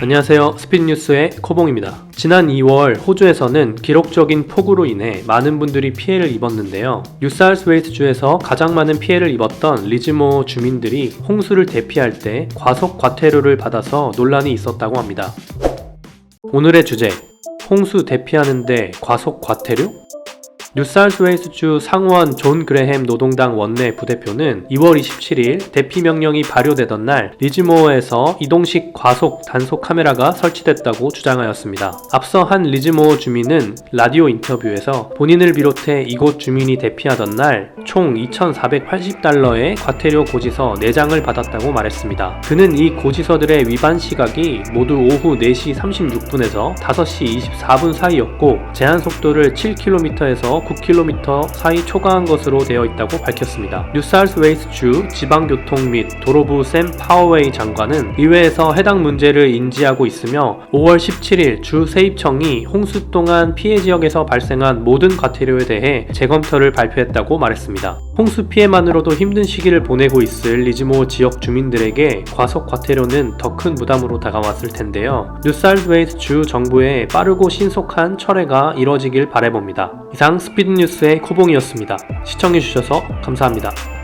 안녕하세요. 스피드뉴스의 코봉입니다. 지난 2월 호주에서는 기록적인 폭우로 인해 많은 분들이 피해를 입었는데요. 뉴사우스웨이스주에서 가장 많은 피해를 입었던 리즈모 주민들이 홍수를 대피할 때 과속 과태료를 받아서 논란이 있었다고 합니다. 오늘의 주제 홍수 대피하는데 과속 과태료? 뉴사우스웨이스주 상원 존 그레햄 노동당 원내 부대표는 2월 27일 대피 명령이 발효되던 날 리즈모어에서 이동식 과속 단속 카메라가 설치됐다고 주장하였습니다. 앞서 한 리즈모어 주민은 라디오 인터뷰에서 본인을 비롯해 이곳 주민이 대피하던 날 총 2,480달러의 과태료 고지서 4장을 받았다고 말했습니다. 그는 이 고지서들의 위반 시각이 모두 오후 4시 36분에서 5시 24분 사이였고 제한 속도를 7km에서 9km 사이 초과한 것으로 되어 있다고 밝혔습니다. 뉴사우스웨이스주 지방교통 및 도로부 샘 파워웨이 장관은 의회에서 해당 문제를 인지하고 있으며 5월 17일 주 세입청이 홍수 동안 피해 지역에서 발생한 모든 과태료에 대해 재검토를 발표했다고 말했습니다. 홍수 피해만으로도 힘든 시기를 보내고 있을 리즈모 지역 주민들에게 과속 과태료는 더 큰 부담으로 다가왔을 텐데요. 뉴사우스웨이스 주 정부의 빠르고 신속한 철회가 이뤄지길 바라봅니다. 이상 스피드 뉴스의 코봉이었습니다. 시청해주셔서 감사합니다.